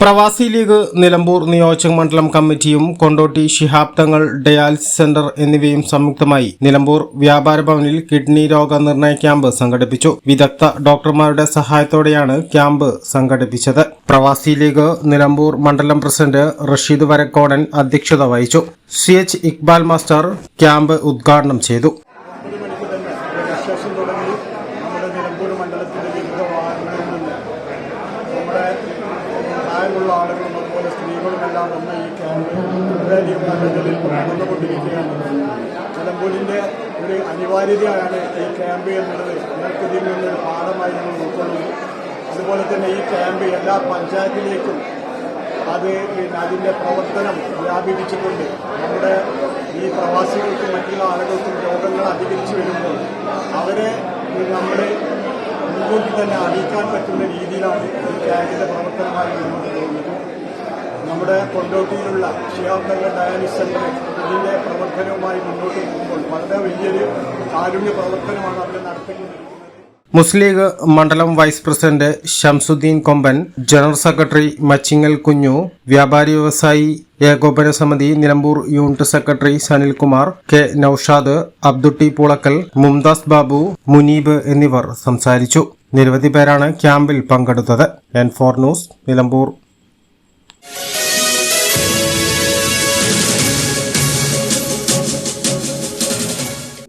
Pravasi league Nilambur നിയോജക മണ്ഡലം കമ്മിറ്റിയും കൊണ്ടോട്ടി ശിഹാബ് തങ്ങൾ ഡയാലിസിസ് സെന്റർ എന്നിവയും സംയുക്തമായി നിലമ്പൂർ വ്യാപാര ഭവനിൽ കിഡ്നി രോഗ നിർണയ ക്യാമ്പ് സംഘടിപ്പിച്ചു. വിദഗ്ധ ഡോക്ടർമാരുടെ സഹായത്തോടെയാണ് ക്യാമ്പ് സംഘടിപ്പിച്ചത്. പ്രവാസി ലീഗ് നിലമ്പൂർ മണ്ഡലം പ്രസിഡന്റ് റഷീദ് വരക്കോടൻ അധ്യക്ഷത വഹിച്ചു. C H Iqbal master camp ഉദ്ഘാടനം ചെയ്തു ഒരു മണിക്ക് തന്നെ രജിസ്ട്രേഷൻ തുടങ്ങി നമ്മുടെ നിലമ്പൂർ മണ്ഡലത്തിലെ വിവിധ വാർഡുകളിൽ നിന്ന് നമ്മുടെ പ്രായമുള്ള ആളുകളും അതുപോലെ നമ്മൾ ഈ വളരെയധികം നല്ലതിൽ നടന്നുകൊണ്ടിരിക്കുകയാണ് നിലമ്പൂരിന്റെ ഒരു അനിവാര്യതയാണ് ഈ ക്യാമ്പ് എന്നുള്ളത് ഞങ്ങൾക്കിതിൽ നിന്നൊരു പാഠമായി നമ്മൾ ഉൾക്കൊള്ളുന്നു അതുപോലെ തന്നെ ഈ ക്യാമ്പ് എല്ലാ പഞ്ചായത്തിലേക്കും അത് പിന്നെ അതിന്റെ പ്രവർത്തനം വ്യാപിപ്പിച്ചുകൊണ്ട് നമ്മുടെ ഈ പ്രവാസികൾക്കും മറ്റുള്ള ആളുകൾക്കും രോഗങ്ങൾ അധികരിച്ചു വരുമ്പോൾ അവരെ നമ്മൾ മുൻകൂട്ടി തന്നെ അറിയിക്കാൻ പറ്റുന്ന രീതിയിലാണ് ഈ ക്യാമ്പിന്റെ പ്രവർത്തനമായി മുന്നോട്ട് പോകുന്നത് നമ്മുടെ കൊണ്ടോട്ടിയിലുള്ള ഷിയാബ്ദങ്ങൾ ഡയാലിസ് സെന്റർ ഇതിന്റെ പ്രവർത്തനവുമായി മുന്നോട്ട് പോകുമ്പോൾ വളരെ വലിയൊരു കാരുണ്യ പ്രവർത്തനമാണ് അവിടെ നടത്തുന്നത് മുസ്ലിം ലീഗ് മണ്ഡലം vice president Shamsuddin Komban general secretary Machingal Kunju വ്യാപാരി വ്യവസായി ഏകോപന സമിതി Nilambur unit secretary Sanilkumar K Noushad Abdutty Poolakkal Mumtaz Babu Muneeb എന്നിവർ സംസാരിച്ചു. നിരവധി പേരാണ് ക്യാമ്പിൽ പങ്കെടുത്തത്. N four news Nilambur.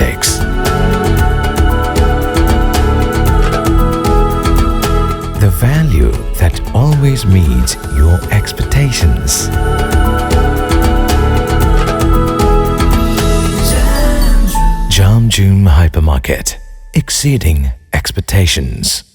and cosmetics. The value that always meets your expectations. Jam June Hypermarket, exceeding expectations.